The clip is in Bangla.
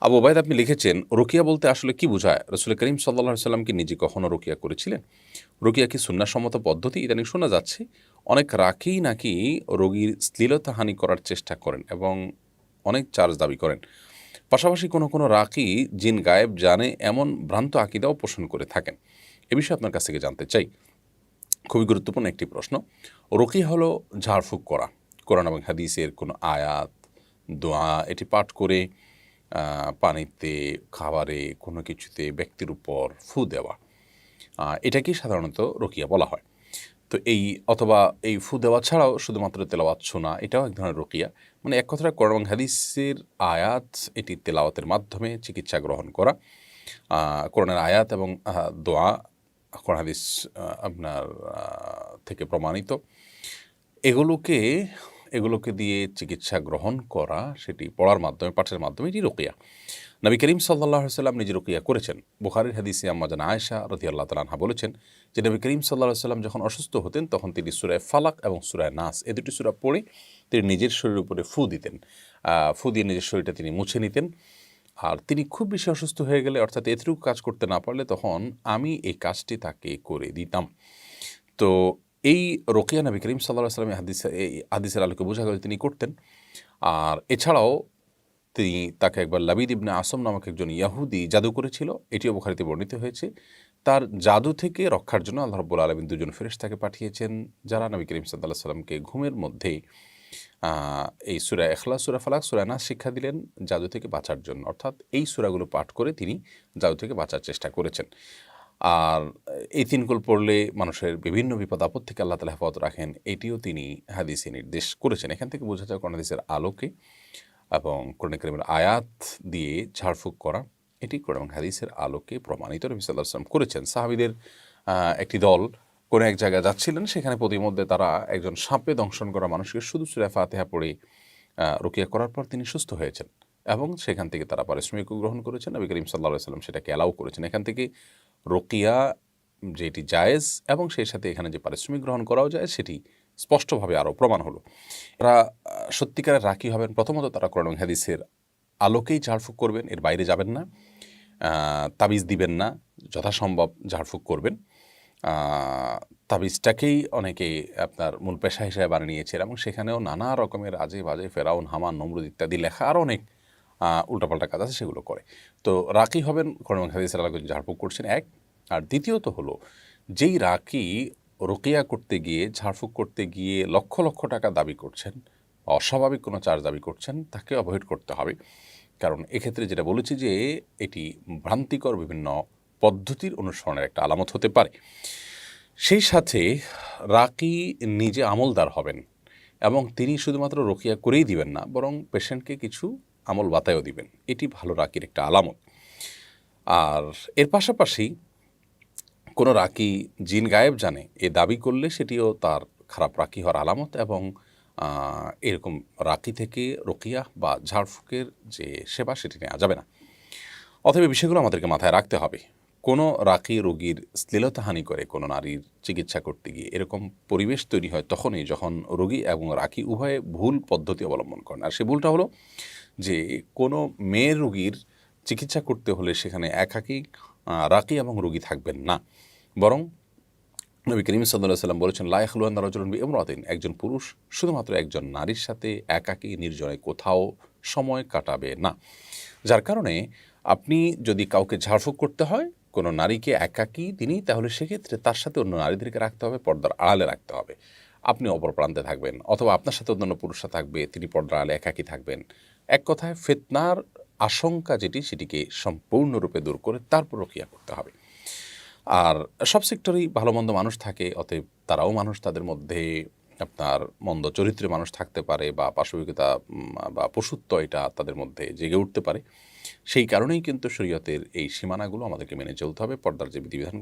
আবু ওবায়দ, আপনি লিখেছেন, রোকিয়া বলতে আসলে কি বোঝায়? রসুল করিম সাল্লা সাল্লাম কি নিজে কখনো রোকিয়া করেছিলেন? রোকিয়া কি সুন্নাসম্মত পদ্ধতি? ইদানিং শোনা যাচ্ছে, অনেক রাখি নাকি রোগীর শ্লীলতাহানি করার চেষ্টা করেন এবং অনেক চার্জ দাবি করেন। পাশাপাশি কোনো কোনো রাকি জিন গায়েব জানে এমন ভ্রান্ত আকিদাও পোষণ করে থাকেন। এ বিষয়ে আপনার কাছ থেকে জানতে চাই। খুবই গুরুত্বপূর্ণ একটি প্রশ্ন। রোকি হলো ঝাড়ফুঁক করা। কোরআন এবং হাদিসের কোনো আয়াত, দোয়া, এটি পাঠ করে পানিতে খাবারে কোনো কিছুতে ব্যক্তির উপর ফু দেওয়া। এটাকেই সাধারণত রোকিয়া বলা হয়। তো এই অথবা এই ফু দেওয়া ছাড়াও শুধুমাত্র তেলাওয়াত শোনা এটাও এক ধরনের রোকিয়া। মানে এক কথাটা এবং হাদিসের আয়াত এটি তেলাওয়াতের মাধ্যমে চিকিৎসা গ্রহণ করা। আহ, কোরআনের আয়াত এবং দোয়া কোরআন হাদিস আপনার থেকে প্রমাণিত। এগুলোকে এগুলোকে দিয়ে চিকিৎসা গ্রহণ করা সেটি পড়ার মাধ্যমে, পাঠের মাধ্যমে এটি রোকিয়া। নবী করিম সাল্লাহ সাল্লাম নিজে রোকিয়া করেছেন। বুখারির হাদিসে আম্মাজান আয়েশা রতি আল্লাহ তালাহা বলেছেন যে, নবী করিম সাল্লাহ সাল্লাম যখন অসুস্থ হতেন, তখন তিনি সুরায় ফালাক এবং সুরায় নাস, এ দুটি সুরা পড়ে তিনি নিজের শরীরের উপরে ফু দিতেন। ফু দিয়ে নিজের শরীরটা তিনি মুছে নিতেন। আর তিনি খুব বেশি অসুস্থ হয়ে গেলে, অর্থাৎ এতটুকু কাজ করতে না পারলে তখন আমি এই কাজটি তাকে করে দিতাম। তো এই রোকিয়া নবী করিম সাল্লাহ সাল্লামের হাদিস, এই হাদিসের আলোকে বোঝা গেল তিনি করতেন। আর এছাড়াও তিনি তাকে একবার লাবিদ ইবনে আসম নামক একজন ইয়াহুদি জাদু করেছিল, এটিও বুখারিতে বর্ণিত হয়েছে। তার জাদু থেকে রক্ষার জন্য আল্লাহ রব্বুল আলমিন দুজন ফেরেশতাকে পাঠিয়েছেন, যারা নবী করিম সাল্লাহ সাল্লামকে ঘুমের মধ্যে এই সুরা এখলা সুরা ফালাক, সুরা নাস শিক্ষা দিলেন জাদু থেকে বাঁচার জন্য। অর্থাৎ এই সুরাগুলো পাঠ করে তিনি জাদু থেকে বাঁচার চেষ্টা করেছেন। আর এই তিনকুল পড়লে মানুষের বিভিন্ন বিপদ আপদ থেকে আল্লাহ তালা হেফাজত রাখেন, এটিও তিনি হাদিসে নির্দেশ করেছেন। এখান থেকে বোঝা যায় কোরআন হাদিসের আলোকে এবং কোরআন আয়াত দিয়ে ঝাড়ফুঁক করা, এটি কোরআন হাদিসের আলোকে প্রমাণিত। নবী সাল্লাহ করেছেন। সাহাবিদের একটি দল কোনো এক জায়গায় যাচ্ছিলেন, সেখানে প্রতিমধ্যে তারা একজন সাপে দংশন করা মানুষকে শুধু সুরা ফাতেহা পড়ে রুকিয়া করার পর তিনি সুস্থ হয়েছেন এবং সেখান থেকে তারা পারিশ্রমিকও গ্রহণ করেছেন। নবী করিম সাল্লাহ সাল্লাম সেটাকে অ্যালাউ করেছেন। এখান থেকে রোকিয়া, যেটি জায়েজ এবং সেই সাথে এখানে যে পারিশ্রমিক গ্রহণ করাও যায়, সেটি স্পষ্টভাবে আরও প্রমাণ হলো। তারা সত্যিকারের রাখি হবেন প্রথমত তারা কোরআন হাদিসের আলোকেই ঝাড়ফুঁক করবেন, এর বাইরে যাবেন না তাবিজ দিবেন না, যথাসম্ভব ঝাড়ফুঁক করবেন। তাবিজটাকেই অনেকে আপনার মূল পেশা হিসেবে বানিয়ে নিয়েছে এবং সেখানেও নানা রকমের আজে বাজে ফেরাউন, হামান, নমরুদ ইত্যাদি লেখা আরও অনেক উল্টাপাল্টা কাজ আছে, সেগুলো করে। তো রাকি হবেন কোরআন হাদিসের আলোকে ঝাড়ফুঁক করছেন, এক। আর দ্বিতীয়ত হলো, যেই রাকি রোকিয়া করতে গিয়ে, ঝাড়ফুঁক করতে গিয়ে লক্ষ লক্ষ টাকা দাবি করছেন অস্বাভাবিক কোনো চার্জ দাবি করছেন, তাকে অ্যাভয়েড করতে হবে। কারণ এক্ষেত্রে যেটা বলেছি যে, এটি ভ্রান্তিকর বিভিন্ন পদ্ধতির অনুসরণের একটা আলামত হতে পারে। সেই সাথে রাকি নিজে আমলদার হবেন, এবং তিনি শুধুমাত্র রোকিয়া করেই দিবেন না, বরং পেশেন্টকে কিছু আমল বাতায়ও দিবেন। এটি ভালো রাকির একটা আলামত। আর এর পাশাপাশি কোনো রাকি জিন গায়েব জানে, এ দাবি করলে সেটিও তার খারাপ রাকি হওয়ার আলামত এবং এরকম রাকি থেকে রকিয়া বা ঝাড়ফুঁকের যে সেবা সেটি নেওয়া যাবে না। এই বিষয়গুলো আমাদেরকে মাথায় রাখতে হবে। কোনো রাকি রোগীর শ্লীলতাহানি করে কোনো নারীর চিকিৎসা করতে গিয়ে এরকম পরিবেশ তৈরি হয় তখনই যখন রোগী এবং রাকি উভয়ে ভুল পদ্ধতি অবলম্বন করেন। আর সে ভুলটা হলো যে কোনো মেয়ের রুগীর চিকিৎসা করতে হলে সেখানে একাকী রাকি এবং রোগী থাকবেন না। বরং নবী করিম সাল্লাহ সাল্লাম বলেছেন লাইখলুয়ান রাজুলন ইমরাতিন একজন পুরুষ শুধুমাত্র একজন নারীর সাথে একাকী নির্জনে কোথাও সময় কাটাবে না। যার কারণে আপনি যদি কাউকে ঝাড়ফুঁক করতে হয়, কোনো নারীকে একাকী তিনি তাহলে সেক্ষেত্রে তার সাথে অন্য নারীদেরকে রাখতে হবে, পর্দার আড়ালে রাখতে হবে। আপনি অপর প্রান্তে থাকবেন, অথবা আপনার সাথে অন্যান্য পুরুষরা থাকবে, তিনি পর্দার আড়ালে একাকী থাকবেন। এক কথায় ফেতনার আশঙ্কা যেটি, সেটিকে সম্পূর্ণরূপে দূর করে তারপর রক্ষিয়া করতে হবে। আর সব সেক্টরেই ভালো মন্দ মানুষ থাকে, অতএব তারাও মানুষ, তাদের মধ্যে আপনার মন্দ চরিত্রে মানুষ থাকতে পারে, বা পাশবিকতা বা পশুত্ব এটা তাদের মধ্যে জেগে উঠতে পারে। সেই কারণেই কিন্তু শরীয়তের এই সীমানাগুলো আমাদেরকে মেনে চলতে হবে, পর্দার যে বিধিবিধান